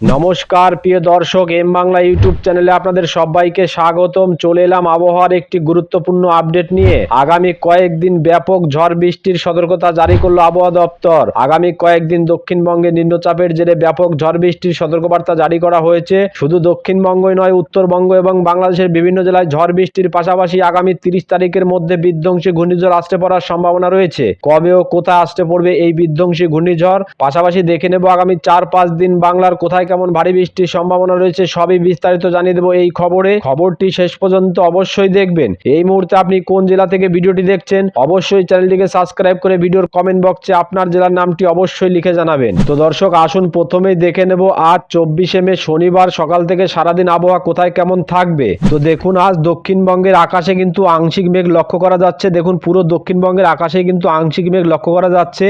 নমস্কার, প্রিয় দর্শক, এম বাংলা ইউটিউব চ্যানেলে আপনাদের সবাইকে স্বাগতম। চলে এলাম আবহাওয়ার একটি গুরুত্বপূর্ণ আপডেট নিয়ে। আগামী কয়েকদিন ব্যাপক ঝড় বৃষ্টির সতর্কতা জারি করল আবহাওয়া দপ্তর। আগামী কয়েকদিন দক্ষিণবঙ্গে নিম্নচাপের জেরে ব্যাপক ঝড় বৃষ্টির সতর্কবার্তা জারি করা হয়েছে। শুধু দক্ষিণবঙ্গই নয়, উত্তরবঙ্গ এবং বাংলাদেশের বিভিন্ন জেলায় ঝড় বৃষ্টির পাশাপাশি আগামী তিরিশ তারিখের মধ্যে বিধ্বংসী ঘূর্ণিঝড় আসতে পড়ার সম্ভাবনা রয়েছে। কবে ও কোথায় আসতে পড়বে এই বিধ্বংসী ঘূর্ণিঝড়? পাশাপাশি দেখে নেব আগামী চার পাঁচ দিন বাংলার কোথায় কেমন ভারী বৃষ্টির সম্ভাবনা রয়েছে সবই বিস্তারিত জানিয়ে দেবো এই খবরে। খবরটি শেষ পর্যন্ত অবশ্যই দেখবেন। এই মুহূর্তে আপনি কোন জেলা থেকে ভিডিওটি দেখছেন, অবশ্যই চ্যানেলটিকে সাবস্ক্রাইব করে ভিডিওর কমেন্ট বক্সে আপনার জেলার নামটি অবশ্যই লিখে জানাবেন। তো দর্শক, আসুন প্রথমেই দেখে নেব আজ চব্বিশে মে, শনিবার সকাল থেকে সারাদিন আবহাওয়া কোথায় কেমন থাকবে? তো দেখুন, আজ দক্ষিণবঙ্গের আকাশে কিন্তু আংশিক মেঘ লক্ষ্য করা যাচ্ছে। দেখুন, পুরো দক্ষিণবঙ্গের আকাশে কিন্তু আংশিক মেঘ লক্ষ্য করা যাচ্ছে।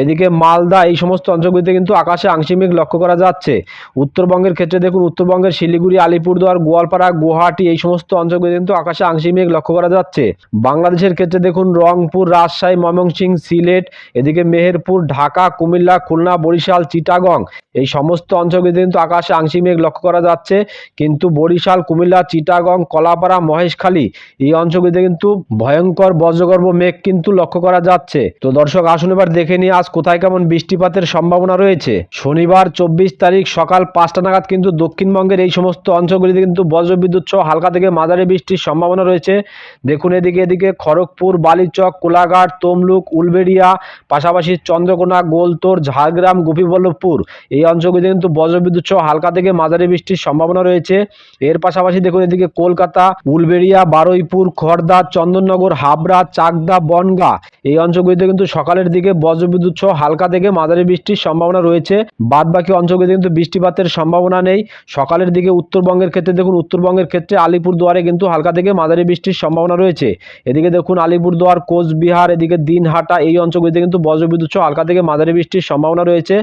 এদিকে মালদা, এই সমস্ত অঞ্চলগুলিতে কিন্তু আকাশে আংশিক মেঘ লক্ষ্য করা যাচ্ছে। উত্তরবঙ্গের ক্ষেত্রে দেখুন, উত্তরবঙ্গের শিলিগুড়ি, আলিপুরদুয়ার, গোয়ালপাড়া, গুয়াহাটি এই সমস্ত অঞ্চলগুলিতে কিন্তু আকাশে আংশিক মেঘ লক্ষ্য করা যাচ্ছে। বাংলাদেশের ক্ষেত্রে দেখুন, রংপুর, রাজশাহী, ময়মনসিংহ, সিলেট, এদিকে মেহেরপুর, ঢাকা, কুমিল্লা, খুলনা, বরিশাল, চিটাগং এই সমস্ত অঞ্চলগুলিতে কিন্তু আকাশে আংশিক মেঘ লক্ষ্য করা যাচ্ছে। কিন্তু বরিশাল, কুমিল্লা, চিটাগং, কলাপাড়া, মহেশখালী এই অঞ্চলগুলিতে কিন্তু ভয়ঙ্কর বজ্রগর্ভ মেঘ কিন্তু লক্ষ্য করা যাচ্ছে। তো দর্শক, আসুন এবার দেখে নিয়ে আজ কোথায় কেমন বৃষ্টিপাতের সম্ভাবনা রয়েছে। শনিবার, চব্বিশ তারিখ সকাল পাঁচটা নাগাদ কিন্তু দক্ষিণবঙ্গের এই সমস্ত অঞ্চলগুলিতে কিন্তু বজ্রবিদ্যুৎ সহ হালকা থেকে মাঝারি বৃষ্টির সম্ভাবনা রয়েছে। দেখুন এদিকে এদিকে খড়গপুর, বালিচক, কোলাঘাট, তমলুক, উলবেড়িয়া, পাশাপাশি চন্দ্রকোনা, গোলতোর, ঝাড়গ্রাম, গোপীবল্লভপুর। এই অঞ্চলগুলিতে কিন্তু বজ্রবিদ্যুৎ সহ হালকা থেকে মাঝারি বৃষ্টির সম্ভাবনা রয়েছে। এর পাশাপাশি দেখুন এদিকে কলকাতা, উলবেড়িয়া, বারুইপুর খড়দা চন্দননগর, হাবড়া, চাকদা, বনগা। এই অঞ্চলগুলিতে কিন্তু সকালের দিকে বজ্রবিদ্যুৎ সহ হালকা থেকে মাঝারি বৃষ্টির সম্ভাবনা রয়েছে। বাদ বাকি অঞ্চলগুলিতে কিন্তু বৃষ্টিপাতের সম্ভাবনা নেই। সকালের দিকে উত্তরবঙ্গের ক্ষেত্রে দেখুন, উত্তরবঙ্গের ক্ষেত্রে আলিপুরদুয়ারে কিন্তু হালকা থেকে মাঝারি বৃষ্টির সম্ভাবনা রয়েছে। এদিকে দেখুন, আলিপুরদুয়ার, কোচবিহার, এদিকে দিনহাটা এই অঞ্চলগুলিতে কিন্তু বজ্রবিদ্যুৎ হালকা থেকে মাঝারি বৃষ্টির সম্ভাবনা রয়েছে।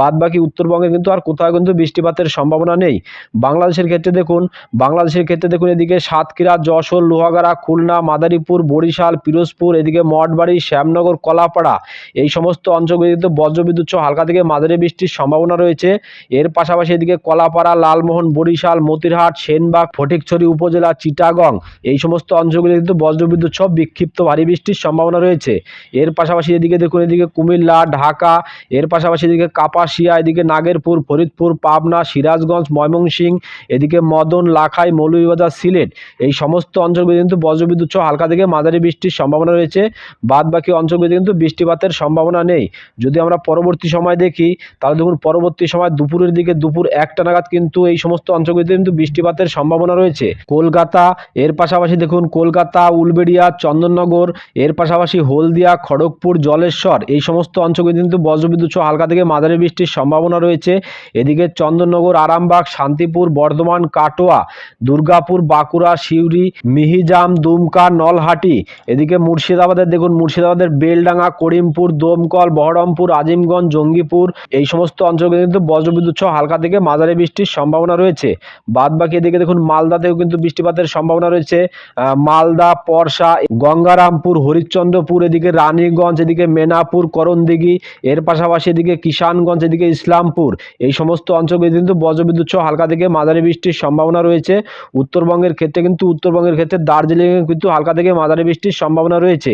বাদ বাকি উত্তরবঙ্গে কিন্তু আর কোথাও কিন্তু বৃষ্টিপাতের সম্ভাবনা নেই। বাংলাদেশের ক্ষেত্রে দেখুন, বাংলাদেশের ক্ষেত্রে দেখুন, এদিকে সাতক্ষীরা, যশোর, লোহাগাড়া, খুলনা, মাদারীপুর, বরিশাল, পিরোজপুর, এদিকে মঠবাড়ি, শ্যামনগর, কলাপাড়া এই সমস্ত অঞ্চলগুলিতে বজ্রবিদ্যুৎ হালকা থেকে মাঝারি বৃষ্টির সম্ভাবনা রয়েছে। এর পাশাপাশি এদিকে কলাপাড়া, লালমোহন, বরিশাল, মতিরহাট, সেনবাগ, ফটিকছড়ি উপজেলা, চিটাগং, এই সমস্ত অঞ্চলগুলি কিন্তু বজ্রবিদ্যুৎ সহ বিক্ষিপ্ত ভারী বৃষ্টির সম্ভাবনা রয়েছে। এর পাশাপাশি এদিকে দেখুন, এদিকে কুমিল্লা, ঢাকা, এর পাশাপাশি এদিকে কাপাসিয়া, এদিকে নাগেরপুর, ফরিদপুর, পাবনা, সিরাজগঞ্জ ময়মনসিংহ এদিকে মদন, লাখাই, মৌলভীবাজার, সিলেট, এই সমস্ত অঞ্চলগুলি কিন্তু বজ্রবিদ্যুৎ সহ হালকা থেকে মাঝারি বৃষ্টির সম্ভাবনা রয়েছে। বাদ বাকি অঞ্চলগুলিতে কিন্তু বৃষ্টিপাতের সম্ভাবনা নেই। যদি আমরা পরবর্তী সময় দেখি, তাহলে দেখুন, পরবর্তী সময় দুপুরের দিকে দুপুর একটা নাগাদ কিন্তু এই সমস্ত অঞ্চলগুলিতে কিন্তু বৃষ্টিপাতের সম্ভাবনা রয়েছে। কলকাতা, এর পাশাপাশি দেখুন কলকাতা, উলবেড়িয়া, চন্দননগর, এর পাশাপাশি হলদিয়া, খড়গপুর, জলেশ্বর, এই সমস্ত অঞ্চলগুলিতে কিন্তু বজ্রবিদ্যুৎ সহ হালকা থেকে মাঝারি বৃষ্টির সম্ভাবনা রয়েছে। এদিকে চন্দননগর, আরামবাগ, শান্তিপুর, বর্ধমান, কাটোয়া, দুর্গাপুর, বাঁকুড়া, সিউড়ি, মিহিজাম, দুমকা, নলহাটি, এদিকে মুর্শিদাবাদের দেখুন মুর্শিদাবাদের বেলডাঙ্গা, করিমপুর, দমকল, বহরমপুর, আজিমগঞ্জ, জঙ্গিপুর, এই সমস্ত অঞ্চলগুলো কিন্তু বজ্রবিদ্যুৎ সহ হালকা থেকে মাঝারি বৃষ্টির সম্ভাবনা রয়েছে। বাদ বাকি এদিকে দেখুন মালদাতেও কিন্তু বৃষ্টিপাতের সম্ভাবনা রয়েছে। মালদা, পরশা, গঙ্গারামপুর, হরিশ্চন্দ্রপুর, এদিকে রানীগঞ্জ, এদিকে মেনাপুর, করণদিঘি, এর পাশাপাশি এদিকে কিষানগঞ্জ, এদিকে ইসলামপুর। এই সমস্ত অঞ্চলগুলি কিন্তু বজ্রবিদ্যুৎ সহ হালকা থেকে মাঝারি বৃষ্টির সম্ভাবনা রয়েছে। উত্তরবঙ্গের ক্ষেত্রে কিন্তু, উত্তরবঙ্গের ক্ষেত্রে দার্জিলিংয়ে কিন্তু হালকা থেকে মাঝারি বৃষ্টির সম্ভাবনা রয়েছে।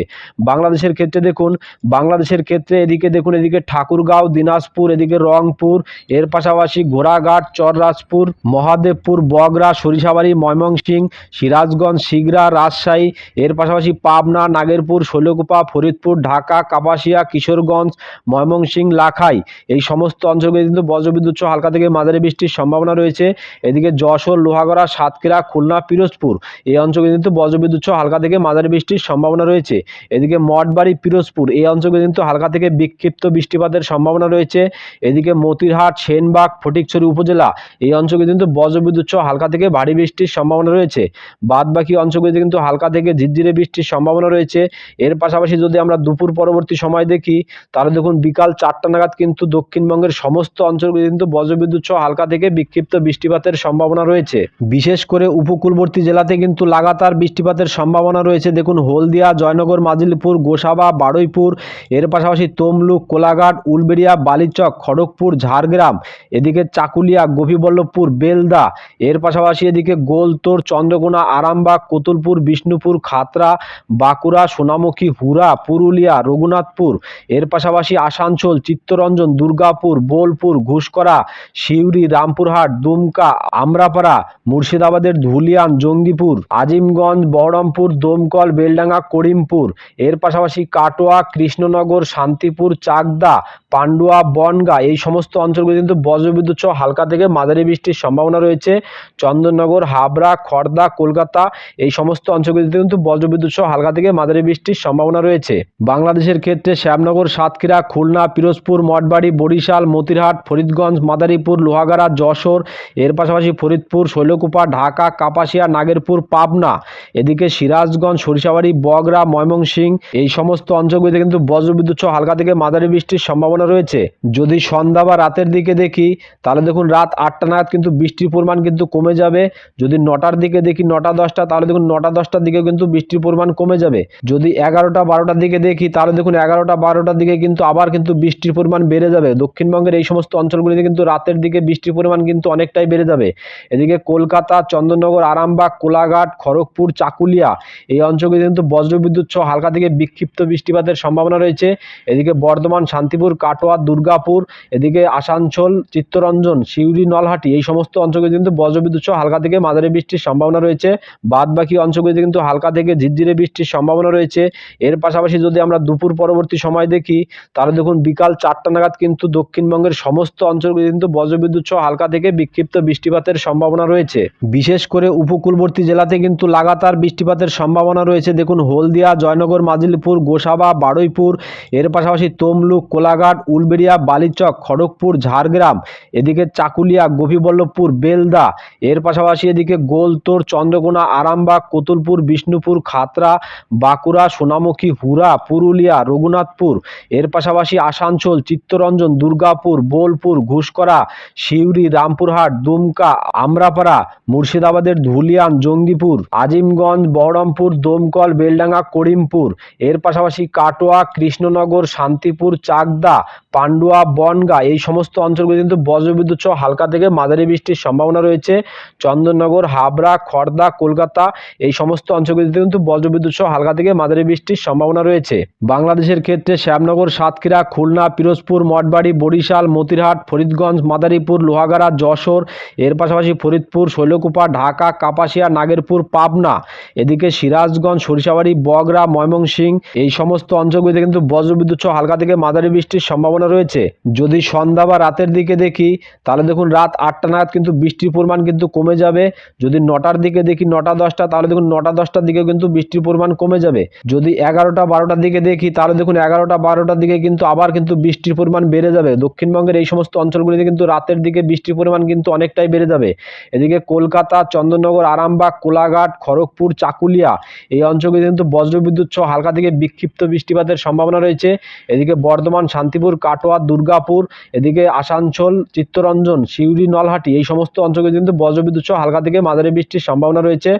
বাংলাদেশের ক্ষেত্রে দেখুন, বাংলাদেশের ক্ষেত্রে এদিকে দেখুন, এদিকে ঠাকুরগাঁও, দিনাজপুর, এদিকে রংপুর, এর পাশাপাশি ঘোড়াঘাট চররাজপুর, মহাদেবপুর, বগরা, সরিষাবাড়ি ময়মনসিং সিরাজগঞ্জ, শিগরা, রাজশাহী, এর পাশাপাশি পাবনা, নাগেরপুর, শৈলকুপা, ফরিদপুর, ঢাকা, কাপাসিয়া, কিশোরগঞ্জ ময়মনসিং লাখাই। এই সমস্ত অঞ্চলগুলি কিন্তু বজ্রবিদ্যুৎ সহ হালকা থেকে মাঝারি বৃষ্টির সম্ভাবনা রয়েছে। এদিকে যশোর, লোহাগড়া, সাতক্ষীরা, খুলনা, পিরোজপুর এই অঞ্চলগুলি কিন্তু বজ্রবিদ্যুৎ সহ হালকা থেকে মাঝারি বৃষ্টির সম্ভাবনা রয়েছে। এদিকে মঠবাড়ি, পিরোজপুর এই অঞ্চলগুলি কিন্তু হালকা থেকে বিক্ষিপ্ত বৃষ্টিপাতের সম্ভাবনা রয়েছে। এদিকে মতিরহাট, সেনবাগ ফটিকছড়ি উপজেলা। এই অঞ্চলগুলি কিন্তু বজ্রবিদ্যুৎ সহ হালকা থেকে ভারী বৃষ্টির সম্ভাবনা রয়েছে। বাদ বাকি অঞ্চলগুলিতে কিন্তু হালকা থেকে ঝিরঝিরে বৃষ্টির সম্ভাবনা রয়েছে। এর পাশাপাশি যদি আমরা দুপুর পরবর্তী সময় দেখি, তাহলে দেখুন বিকাল চারটা নাগাদ কিন্তু দক্ষিণবঙ্গের সমস্ত অঞ্চলগুলি কিন্তু বজ্রবিদ্যুৎ সহ হালকা থেকে বিক্ষিপ্ত বৃষ্টিপাতের সম্ভাবনা রয়েছে। বিশেষ করে উপকূলবর্তী জেলাতে কিন্তু লাগাতার বৃষ্টিপাতের সম্ভাবনা রয়েছে। দেখুন হলদিয়া, জয়নগর, মাজিলপুর, গোসাবা, বারুইপুর, এর পাশাপাশি তমলুক, কোলাঘাট, উলবেড়িয়া, বালিচক, খড়গপুর, ঝাড়গ্রাম। এদিকে এদিকে চাকুলিয়া, গোপীবল্লভপুর, বেলদা, এর পাশাপাশি এদিকে গোলতোড় চন্দ্রকোনা, আরামবাগ, কতুলপুর, বিষ্ণুপুর, খাতরা, বাঁকুড়া, সোনামুখী হুরা পুরুলিয়া, রঘুনাথপুর, এর পাশাপাশি আসানসোল, চিত্তরঞ্জন, দুর্গাপুর, বোলপুর, ঘুষকরা, সিউড়ি, রামপুরহাট, দুমকা, আমরাপাড়া, মুর্শিদাবাদের ধুলিয়ান, জঙ্গিপুর, আজিমগঞ্জ, বহরমপুর, দমকল, বেলডাঙ্গা, করিমপুর, এর পাশাপাশি কাটোয়া, কৃষ্ণনগর, শান্তিপুর, চাকদা পান্ডুয়া, বনগা এই সমস্ত অঞ্চলগুলি কিন্তু বজ্রবিদ্যুৎ সহ হালকা থেকে মাঝারি বৃষ্টির সম্ভাবনা রয়েছে। চন্দননগর, হাবড়া খড়দা কলকাতা এই সমস্ত অঞ্চলগুলিতে কিন্তু বজ্রবিদ্যুৎ সহ হালকা থেকে মাঝারি বৃষ্টির সম্ভাবনা রয়েছে। বাংলাদেশের ক্ষেত্রে শ্যামনগর, সাতক্ষীরা, খুলনা, পিরোজপুর, মঠবাড়ি, বরিশাল, মতিরহাট, ফরিদগঞ্জ, মাদারীপুর, লোহাগাড়া, যশোর, এর পাশাপাশি ফরিদপুর, শৈলকুপা, ঢাকা, কাপাসিয়া, নাগেরপুর, পাবনা, এদিকে সিরাজগঞ্জ, সরিষাবাড়ি, বগরা, ময়মনসিংহ এই সমস্ত অঞ্চলগুলিতে কিন্তু বজ্রবিদ্যুৎ সহ হালকা থেকে মাঝারি বৃষ্টির সম্ভাবনা রয়েছে। যদি সন্ধ্যা বা রাতের দিকে দেখি, তাহলে দেখুন রাত আটটা নাগাদ কিন্তু বৃষ্টির পরিমাণ কিন্তু কমে যাবে। যদি নটার দিকে দেখি নটা দশটা, তাহলে দেখুন নটা দশটার দিকে কিন্তু বৃষ্টির পরিমাণ কমে যাবে। যদি এগারোটা বারোটার দিকে দেখি, তাহলে দেখুন এগারোটা বারোটার দিকে কিন্তু আবার কিন্তু বৃষ্টির পরিমাণ বেড়ে যাবে। দক্ষিণবঙ্গের এই সমস্ত অঞ্চলগুলিতে কিন্তু রাতের দিকে বৃষ্টির পরিমাণ কিন্তু অনেকটাই বেড়ে যাবে। এদিকে কলকাতা, চন্দননগর, আরামবাগ, কোলাঘাট, খড়গপুর, চাকুলিয়া এই অঞ্চলগুলিতে কিন্তু বজ্রবিদ্যুৎ সহ হালকা থেকে বিক্ষিপ্ত বৃষ্টিপাতের সম্ভাবনা রয়েছে। এদিকে বর্ধমান, শান্তিপুর কাটোয়া দুর্গাপুর, এদিকে আসানসোল, চিত্তরঞ্জন, সিউড়ি, নলহাটি, এই সমস্ত অঞ্চলগুলিতে কিন্তু বজ্রবিদ্যুৎ সহ হালকা থেকে মাঝারি বৃষ্টির সম্ভাবনা রয়েছে। বাদ বাকি অঞ্চলগুলিতে কিন্তু হালকা থেকে ঝিরঝিরে বৃষ্টির সম্ভাবনা রয়েছে। এর পাশাপাশি যদি আমরা দুপুর পরবর্তী সময় দেখি, তাহলে দেখুন বিকাল চারটা নাগাদ কিন্তু দক্ষিণবঙ্গের সমস্ত অঞ্চলগুলি কিন্তু বজ্রবিদ্যুৎ সহ হালকা থেকে বিক্ষিপ্ত বৃষ্টিপাতের সম্ভাবনা রয়েছে। বিশেষ করে উপকূলবর্তী জেলাতে কিন্তু লাগাতার বৃষ্টিপাতের সম্ভাবনা রয়েছে। দেখুন হলদিয়া, জয়নগর, মাজিলপুর, গোসাবা, বারুইপুর, এর পাশাপাশি তমলুক, কোলাঘাট উলবেড়িয়া, বালিচক, খড়গপুর, ঝাড়গ্রাম, এদিকে চাকুলিয়া, গোপীবল্লভপুর, বেলদা, এর পাশাপাশি এদিকে গোলতোড় চন্দ্রকোনা, আরামবাগ, কতুলপুর, বিষ্ণুপুর খাতরা বাঁকুড়া, সোনামুখী হুরা পুরুলিয়া, রঘুনাথপুর, এর পাশাপাশি আসানসোল, চিত্তরঞ্জন, দুর্গাপুর, বোলপুর, ঘুষকরা, সিউড়ি, রামপুরহাট, দুমকা, আমরাপাড়া, মুর্শিদাবাদের ধুলিয়ান, জঙ্গিপুর, আজিমগঞ্জ, বহরমপুর, দমকল, বেলডাঙ্গা, করিমপুর, এর পাশাপাশি কাটোয়া, কৃষ্ণনগর, শান্তিপুর, চাকদা পান্ডুয়া, বনগা এই সমস্ত অঞ্চলগুলি কিন্তু বজ্রবিদ্যুৎ সহ হালকা থেকে মাঝারি বৃষ্টির সম্ভাবনা রয়েছে। চন্দননগর, হাবড়া খড়দা কলকাতা এই সমস্ত অঞ্চলগুলিতে কিন্তু বজ্রবিদ্যুৎ সহ হালকা থেকে মাঝারি বৃষ্টির সম্ভাবনা রয়েছে। বাংলাদেশের ক্ষেত্রে শ্যামনগর, সাতক্ষীরা, খুলনা, পিরোজপুর, মঠবাড়ি, বরিশাল, মতিরহাট, ফরিদগঞ্জ, মাদারীপুর, লোহাগাড়া, যশোর, এর পাশাপাশি ফরিদপুর, শৈলকুপা, ঢাকা, কাপাসিয়া, নাগেরপুর, পাবনা, এদিকে সিরাজগঞ্জ, সরিষাবাড়ি, বগরা, ময়মনসিংহ এই সমস্ত অঞ্চলগুলিতে কিন্তু বজ্রবিদ্যুৎ সহ হালকা থেকে মাঝারি বৃষ্টির সম্ভাবনা রয়েছে। যদি সন্ধ্যা বা রাতের দিকে দেখি, তাহলে দেখুন রাত আটটা নাগাদ কিন্তু বৃষ্টির পরিমাণ কিন্তু কমে যাবে। যদি নটার দিকে দেখি নটা দশটা, তাহলে দেখুন নটা দশটার দিকে কিন্তু বৃষ্টির পরিমাণ কমে যাবে। যদি এগারোটা বারোটার দিকে দেখি, তাহলে দেখুন এগারোটা বারোটার দিকে কিন্তু আবার কিন্তু বৃষ্টির পরিমাণ বেড়ে যাবে। দক্ষিণবঙ্গের এই সমস্ত অঞ্চলগুলিতে কিন্তু রাতের দিকে বৃষ্টির পরিমাণ কিন্তু অনেকটাই বেড়ে যাবে। এদিকে কলকাতা, চন্দননগর, আরামবাগ, কোলাঘাট, খড়গপুর, চাকুলিয়া এই অঞ্চলগুলিতে কিন্তু বজ্রবিদ্যুৎ সহ হালকা থেকে বিক্ষিপ্ত বৃষ্টিপাতের সম্ভাবনা রয়েছে। এদিকে বর্ধমান শান্তিপুর কাটোয়া, দুর্গাপুর, এদিকে আসানসোল, চিত্তরঞ্জন, সিউড়ি, নলহাটি, এই সমস্ত অঞ্চলগুলিতে কিন্তু বজ্রবিদ্যুৎ সহ হালকা থেকে মাঝারি বৃষ্টির সম্ভাবনা রয়েছে।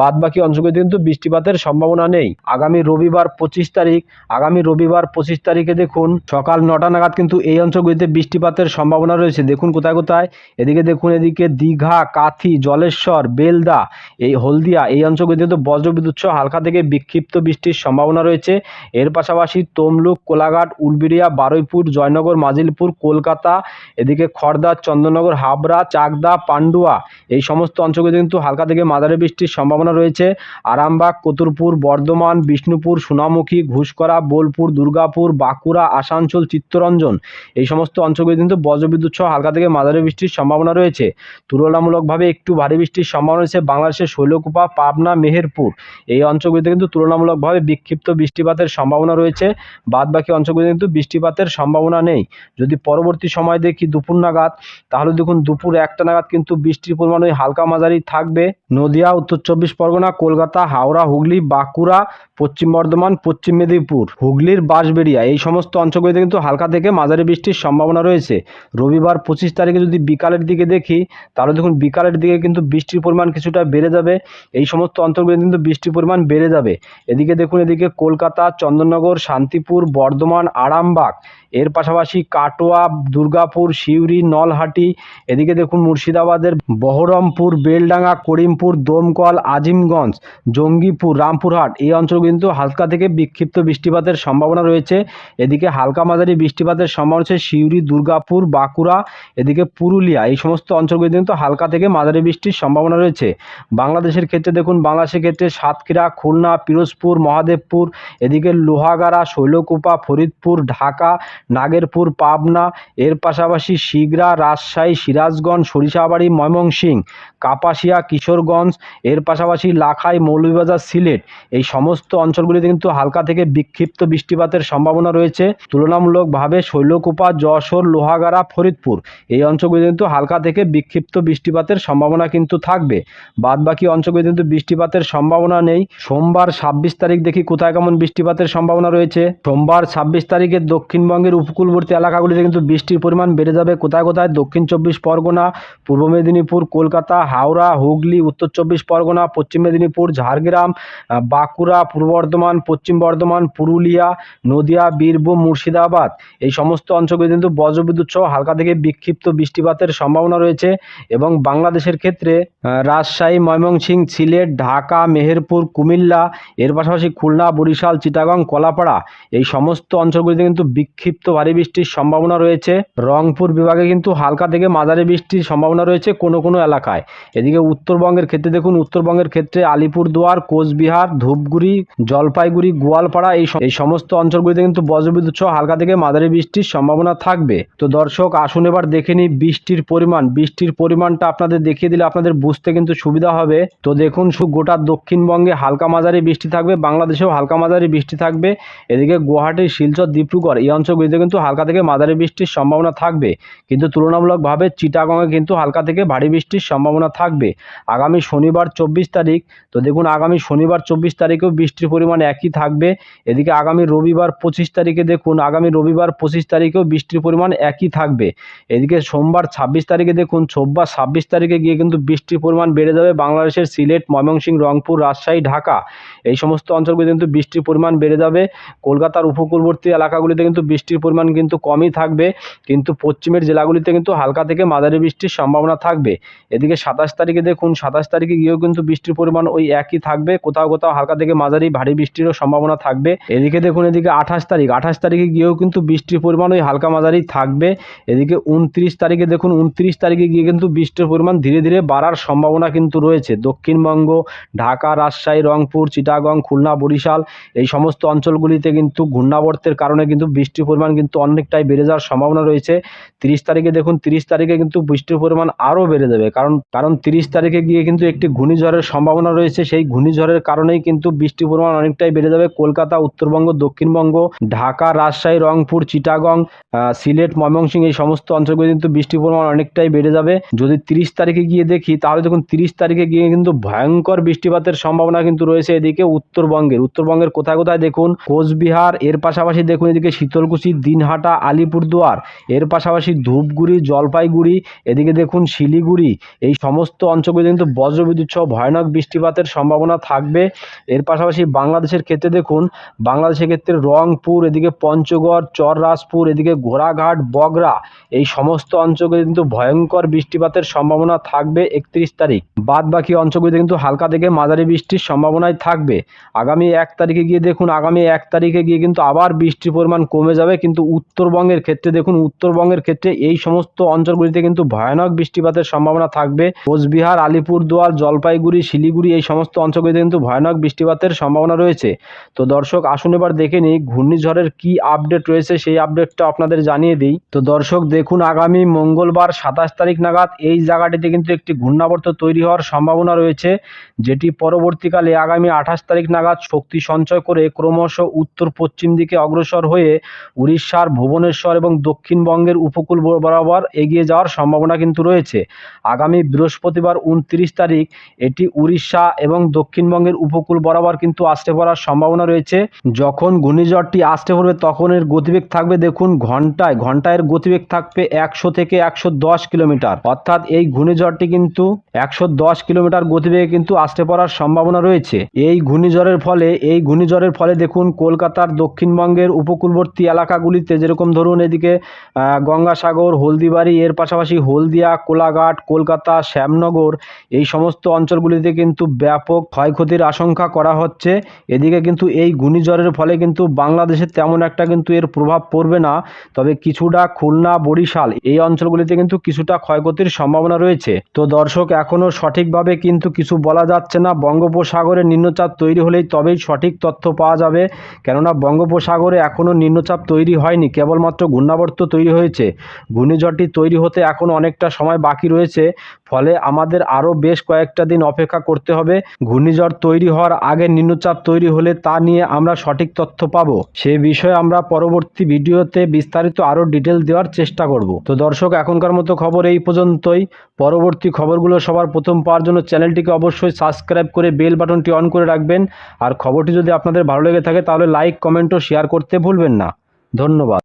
বাদ বাকি অঞ্চলগুলিতে কিন্তু বৃষ্টিপাতের সম্ভাবনা নেই। আগামী রবিবার পঁচিশ তারিখ, আগামী রবিবার পঁচিশ তারিখে দেখুন সকাল নটা নাগাদ কিন্তু এই অঞ্চলগুলিতে বৃষ্টিপাতের সম্ভাবনা রয়েছে। দেখুন কোথায় কোথায়। এদিকে দেখুন এদিকে দীঘা, কাথি, জলেশ্বর, বেলদা, এই হলদিয়া, এই অঞ্চলগুলিতে কিন্তু বজ্রবিদ্যুৎ সহ হালকা থেকে বিক্ষিপ্ত বৃষ্টির সম্ভাবনা রয়েছে। এর পাশাপাশি তমলুক, কোলাঘাট, উলবেড়িয়া বারুইপুর জয়নগর, মাজিলপুর, কলকাতা, এদিকে খড়দা চন্দননগর হাবড়া, চাকদা, পান্ডুয়া, এই সমস্ত অঞ্চলগুলিতে কিন্তু হালকা থেকে মাঝারি বৃষ্টির সম্ভাবনা রয়েছে। আরামবাগ, কতুরপুর, বর্ধমান, বিষ্ণুপুর, সোনামুখী, ঘুষকরা, বোলপুর, দুর্গাপুর, বাঁকুড়া, আসানসোল, চিত্তরঞ্জন, এই সমস্ত অঞ্চলগুলিতে কিন্তু বজ্রবিদ্যুৎ সহ হালকা থেকে মাঝারি বৃষ্টির সম্ভাবনা রয়েছে। তুলনামূলকভাবে একটু ভারী বৃষ্টির সম্ভাবনা রয়েছে বাংলাদেশের শৈলকুপা, পাবনা, মেহেরপুর, এই অঞ্চলগুলিতে কিন্তু তুলনামূলকভাবে বিক্ষিপ্ত বৃষ্টিপাতের সম্ভাবনা রয়েছে। বাদ বাকি অঞ্চলগুলিতে কিন্তু বৃষ্টিপাতের সম্ভাবনা নেই। যদি পরবর্তী সময় দেখি দুপুর নাগাদ, তাহলে দেখুন দুপুর একটা নাগাদ কিন্তু বৃষ্টির পরিমাণ ওই হালকা মাঝারি থাকবে। নদিয়া, উত্তর চব্বিশ পরগনা, কলকাতা, হাওড়া, হুগলি, বাঁকুড়া পশ্চিম বর্ধমান, পশ্চিম মেদিনীপুর, হুগলির বাঁশবেড়িয়া, এই সমস্ত অঞ্চলগুলিতে কিন্তু হালকা থেকে মাঝারি বৃষ্টির সম্ভাবনা রয়েছে। রবিবার পঁচিশ তারিখে যদি বিকালের দিকে দেখি, তাহলে দেখুন বিকালের দিকে কিন্তু বৃষ্টির পরিমাণ কিছুটা বেড়ে যাবে। এই সমস্ত অঞ্চলগুলিতে কিন্তু বৃষ্টির পরিমাণ বেড়ে যাবে। এদিকে দেখুন, এদিকে কলকাতা, চন্দননগর, শান্তিপুর, বর্ধমান, আরামবাগ, এর পাশাপাশি কাটোয়া, দুর্গাপুর, সিউড়ি, নলহাটি, এদিকে দেখুন মুর্শিদাবাদের বহরমপুর, বেলডাঙ্গা, করিমপুর, দমকল, আজিমগঞ্জ, জঙ্গিপুর, রামপুরহাট, এই অঞ্চল কিন্তু হালকা থেকে বিক্ষিপ্ত বৃষ্টিপাতের সম্ভাবনা রয়েছে। এদিকে হালকা মাঝারি বৃষ্টিপাতের সম্ভাবনা রয়েছে সিউড়ি, দুর্গাপুর, বাঁকুড়া, এদিকে পুরুলিয়া। এই সমস্ত অঞ্চলগুলিতে কিন্তু হালকা থেকে মাঝারি বৃষ্টির সম্ভাবনা রয়েছে। বাংলাদেশের ক্ষেত্রে দেখুন, বাংলাদেশের ক্ষেত্রে সাতক্ষীরা, খুলনা, পিরোজপুর, মহাদেবপুর, এদিকে লোহাগাড়া, শৈলকুপা, ফরিদপুর, ঢাকা, নাগেরপুর, পাবনা, এর পাশাপাশি শিগরা, রাজশাহী, সিরাজগঞ্জ, সরিষাবাড়ি ময়মনসিংহ কাপাসিয়া, কিশোরগঞ্জ, এর পাশাপাশি লাখাই, মৌলভীবাজার, সিলেট। এই সমস্ত অঞ্চলগুলিতে কিন্তু হালকা থেকে বিক্ষিপ্ত বৃষ্টিপাতের সম্ভাবনা রয়েছে। তুলনামূলকভাবে শৈলকুপা, যশোর, লোহাগাড়া, ফরিদপুর এই অঞ্চলগুলিতে কিন্তু হালকা থেকে বিক্ষিপ্ত বৃষ্টিপাতের সম্ভাবনা কিন্তু থাকবে। বাদ বাকি অঞ্চলগুলিতে কিন্তু বৃষ্টিপাতের সম্ভাবনা নেই। সোমবার ছাব্বিশ তারিখ দেখি কোথায় কেমন বৃষ্টিপাতের সম্ভাবনা রয়েছে। সোমবার ছাব্বিশ তারিখে দক্ষিণবঙ্গের উপকূলবর্তী এলাকাগুলিতে কিন্তু বৃষ্টির পরিমাণ বেড়ে যাবে। কোথায় কোথায়? দক্ষিণ চব্বিশ পরগনা, পূর্ব মেদিনীপুর, কলকাতা, হাওড়া, হুগলি, উত্তর চব্বিশ পরগনা, পশ্চিম মেদিনীপুর, ঝাড়গ্রাম বাঁকুড়া, পূর্ব বর্ধমান, পশ্চিম বর্ধমান, পুরুলিয়া, নদিয়া, বীরভূম, মুর্শিদাবাদ। এই সমস্ত অঞ্চলগুলি কিন্তু বজ্রবিদ্যুৎ সহ হালকা থেকে বিক্ষিপ্ত বৃষ্টিপাতের সম্ভাবনা রয়েছে এবং বাংলাদেশের ক্ষেত্রে রাজশাহী, ময়মনসিংহ, সিলেট, ঢাকা, মেহেরপুর, কুমিল্লা, এর পাশাপাশি খুলনা, বরিশাল, চিটাগং, কলাপাড়া, এই সমস্ত অঞ্চলগুলিতে কিন্তু বিক্ষিপ্ত ভারী বৃষ্টির সম্ভাবনা রয়েছে। রংপুর বিভাগে কিন্তু হালকা থেকে মাঝারি বৃষ্টির সম্ভাবনা রয়েছে কোনো কোনো এলাকায়। এদিকে উত্তরবঙ্গের ক্ষেত্রে দেখুন, উত্তরবঙ্গের ক্ষেত্রে আলিপুরদুয়ার, কোচবিহার, ধূপগুড়ি জলপাইগুড়ি, গোয়ালপাড়া এই এই সমস্ত অঞ্চলগুলিতে কিন্তু বজ্রবিদ্যুৎ সহ হালকা থেকে মাঝারি বৃষ্টির সম্ভাবনা থাকবে। তো দর্শক, আসুন এবার দেখে নিই বৃষ্টির পরিমাণ। বৃষ্টির পরিমাণটা আপনাদের দেখিয়ে দিলে আপনাদের বুঝতে কিন্তু সুবিধা হবে। তো দেখুন গোটা দক্ষিণবঙ্গে হালকা মাঝারি বৃষ্টি থাকবে, বাংলাদেশেও হালকা মাঝারি বৃষ্টি থাকবে। এদিকে গুয়াহাটি, শিলচর, ডিব্রুগড় এই অঞ্চলগুলিতে কিন্তু হালকা থেকে মাঝারি বৃষ্টির সম্ভাবনা থাকবে। কিন্তু তুলনামূলকভাবে চিটাগংয়ে কিন্তু হালকা থেকে ভারী বৃষ্টির সম্ভাবনা থাকবে। আগামী শনিবার চব্বিশ তারিখ, তো দেখুন, আগামী শনিবার চব্বিশ তারিখেও বৃষ্টির পরিমাণ একই থাকবে। এদিকে আগামী রবিবার পঁচিশ তারিখে দেখুন, আগামী রবিবার পঁচিশ তারিখেও বৃষ্টির পরিমাণ একই থাকবে। এদিকে সোমবার ছাব্বিশ তারিখে দেখুন, সোমবার ছাব্বিশ তারিখে গিয়ে কিন্তু বৃষ্টির পরিমাণ বেড়ে যাবে বাংলাদেশের সিলেট, ময়মনসিংহ, রংপুর, রাজশাহী, ঢাকা। এই সমস্ত অঞ্চলগুলিতে কিন্তু বৃষ্টির পরিমাণ বেড়ে যাবে। কলকাতার উপকূলবর্তী এলাকাগুলিতে কিন্তু বৃষ্টির পরিমাণ কিন্তু কমই থাকবে। কিন্তু পশ্চিমের জেলাগুলিতে কিন্তু হালকা থেকে মাঝারি বৃষ্টির সম্ভাবনা থাকবে। এদিকে সাতাশ তারিখে দেখুন, সাতাশ তারিখে গিয়েও কিন্তু বৃষ্টির পরিমাণ ওই একই থাকবে। কোথাও কোথাও হালকা থেকে মাঝারি ভারী বৃষ্টিরও সম্ভাবনা থাকবে। এদিকে দেখুন, এদিকে আঠাশ তারিখ, আঠাশ তারিখে গিয়েও কিন্তু বৃষ্টির পরিমাণ ওই হালকা মাঝারি থাকবে। এদিকে উনত্রিশ তারিখে দেখুন, উনত্রিশ তারিখে গিয়ে কিন্তু বৃষ্টির পরিমাণ ধীরে ধীরে বাড়ার সম্ভাবনা কিন্তু রয়েছে। দক্ষিণবঙ্গ, ঢাকা, রাজশাহী, রংপুর, চিটাগং, খুলনা, বরিশাল এই সমস্ত অঞ্চলগুলিতে কিন্তু ঘূর্ণাবর্তের কারণে কিন্তু বৃষ্টির পরিমাণ কিন্তু অনেকটাই বেড়ে যাওয়ার সম্ভাবনা রয়েছে। তিরিশ তারিখে দেখুন, তিরিশ তারিখে কিন্তু বৃষ্টির পরিমাণ আরও বেড়ে যাবে। কারণ কারণ তিরিশ তারিখে গিয়ে কিন্তু একটি ঘূর্ণিঝড়ের সম্ভাবনা রয়েছে। সেই ঘূর্ণিঝড়ের কারণেই কিন্তু বৃষ্টির পরিমাণ অনেকটাই বেড়ে যাবে। কলকাতা, উত্তরবঙ্গ, দক্ষিণবঙ্গ, ঢাকা, রাজশাহী, রংপুর, চিটাগং সিলেট, ময়মনসিংহ এই সমস্ত অঞ্চলগুলি কিন্তু বৃষ্টির পরিমাণ অনেকটাই বেড়ে যাবে। যদি তিরিশ তারিখে গিয়ে দেখি, তাহলে দেখুন তিরিশ তারিখে গিয়ে কিন্তু ভয়ঙ্কর বৃষ্টিপাতের সম্ভাবনা কিন্তু রয়েছে এদিকে উত্তরবঙ্গের। উত্তরবঙ্গের কোথায় কোথায় দেখুন? কোচবিহার, এর পাশাপাশি দেখুন এদিকে শীতলকুচি, দিনহাটা, আলিপুরদুয়ার, এর পাশাপাশি ধূপগুড়ি, জলপাইগুড়ি, এদিকে দেখুন শিলিগুড়ি। এই সমস্ত অঞ্চলগুলি কিন্তু বজ্রবিদ্যুৎ সহ ভয়ানক বৃষ্টিপাতের সম্ভাবনা থাকবে। এর পাশাপাশি বাংলাদেশের ক্ষেত্রে দেখুন, বাংলাদেশের ক্ষেত্রে রংপুর, এদিকে পঞ্চগড়, চররাজপুর, এদিকে ঘোড়াঘাট, বগরা, এই সমস্ত অঞ্চলে কিন্তু ভয়ঙ্কর বৃষ্টিপাতের সম্ভাবনা থাকবে একত্রিশ তারিখ। বাদ বাকি অঞ্চলগুলিতে কিন্তু হালকা থেকে মাঝারি বৃষ্টির সম্ভাবনাই থাকবে। আগামী এক তারিখে গিয়ে দেখুন, আগামী এক তারিখে গিয়ে কিন্তু আবার বৃষ্টির পরিমাণ কমে যাবে। কিন্তু উত্তরবঙ্গের ক্ষেত্রে দেখুন, উত্তরবঙ্গের ক্ষেত্রে এই সমস্ত অঞ্চলগুলিতে কিন্তু ভয়ানক বৃষ্টিপাতের সম্ভাবনা থাকবে। কোচবিহার, আলিপুরদুয়ার, জলপাইগুড়ি, শিলিগুড়ি, এই সমস্ত অঞ্চলগুলিতে কিন্তু ভয়ানক বৃষ্টিপাতের সম্ভাবনা রয়েছে। তো দর্শক, আসুন এবার দেখে নিই ঘূর্ণিঝড়ের কি আপডেট রয়েছে, সেই আপডেটটা আপনাদের জানিয়ে দিই। তো দর্শক, দেখুন আগামী মঙ্গলবার সাতাশ তারিখ নাগাদ এই জায়গাটিতে কিন্তু একটি ঘূর্ণাবর্ত তৈরি হওয়ার সম্ভাবনা রয়েছে, যেটি পরবর্তীকালে আগামী আঠাশ তারিখ নাগাদ শক্তি সঞ্চয় করে ক্রমশ উত্তর পশ্চিম দিকে অগ্রসর হয়ে উড়িষ্যার ভুবনেশ্বর এবং দক্ষিণবঙ্গের উপকূল বরাবর এগিয়ে যাওয়ার সম্ভাবনা কিন্তু রয়েছে। আগামী বৃহস্পতিবার উনত্রিশ তারিখ এটি উড়িষ্যা এবং দক্ষিণবঙ্গের উপকূল বরাবর কিন্তু আসতে পড়ার সম্ভাবনা রয়েছে। যখন ঘূর্ণিঝড়টি আসতে পড়বে তখন এর গতিবেগ থাকবে দেখুন ঘন্টায় ঘন্টায় গতিবেগ থাকবে একশো থেকে একশো দশ কিলোমিটার। অর্থাৎ এই ঘূর্ণিঝড়টি কিন্তু একশো দশ কিলোমিটার গতিবেগে কিন্তু আসতে পড়ার সম্ভাবনা রয়েছে। এই ঘূর্ণিঝড়ের ফলে, এই ঘূর্ণিঝড়ের ফলে দেখুন কলকাতার দক্ষিণবঙ্গের উপকূলবর্তী এলাকাগুলিতে যেরকম ধরুন এদিকে গঙ্গাসাগর, হলদিবাড়ি, এর পাশাপাশি হলদিয়া, কোলাঘাট, কলকাতা, শ্যামনগর, এই সমস্ত অঞ্চলগুলিতে কিন্তু ব্যাপক ক্ষয়ক্ষতির আশঙ্কা করা হচ্ছে। এদিকে কিন্তু এই ঘূর্ণিঝড়ের ফলে কিন্তু বাংলাদেশে তেমন একটা কিন্তু এর প্রভাব পড়বে না। তবে কিছুটা খুলনা, বরিশাল এই অঞ্চলগুলিতে কিন্তু কিছুটা ক্ষয়ক্ষতির সম্ভাবনা রয়েছে। তো দর্শক এখনও সঠিকভাবে কিন্তু কিছু বলা যাচ্ছে না। বঙ্গোপসাগরে নিম্নচাপ তৈরি হলেই তবেই সঠিক তথ্য পাওয়া যাবে। কেননা বঙ্গোপসাগরে এখনও নিম্নচাপ তৈরি হয়নি, কেবলমাত্র ঘূর্ণাবর্ত তৈরি হয়েছে। ঘূর্ণিঝড়টি তৈরি হতে এখন অনেকটা সময় বাকি রয়েছে। ফলে আমাদের আরও বেশ কয়েকটা দিন অপেক্ষা করতে হবে। ঘূর্ণিঝড় তৈরি হওয়ার আগে নিম্নচাপ তৈরি হলে তা নিয়ে আমরা সঠিক তথ্য পাবো। সে বিষয়ে আমরা পরবর্তী ভিডিওতে বিস্তারিত আরও ডিটেল দেওয়ার চেষ্টা করব। তো দর্শক, এখনকার মতো খবর এই পর্যন্তই। পরবর্তী খবরগুলো সবার প্রথম পাওয়ার জন্য চ্যানেলটিকে অবশ্যই সাবস্ক্রাইব করে বেল বাটনটি অন করে রাখবেন। আর খবরটি যদি আপনাদের ভালো লেগে থাকে, তাহলে লাইক, কমেন্ট ও শেয়ার করতে ভুলবেন না। ধন্যবাদ।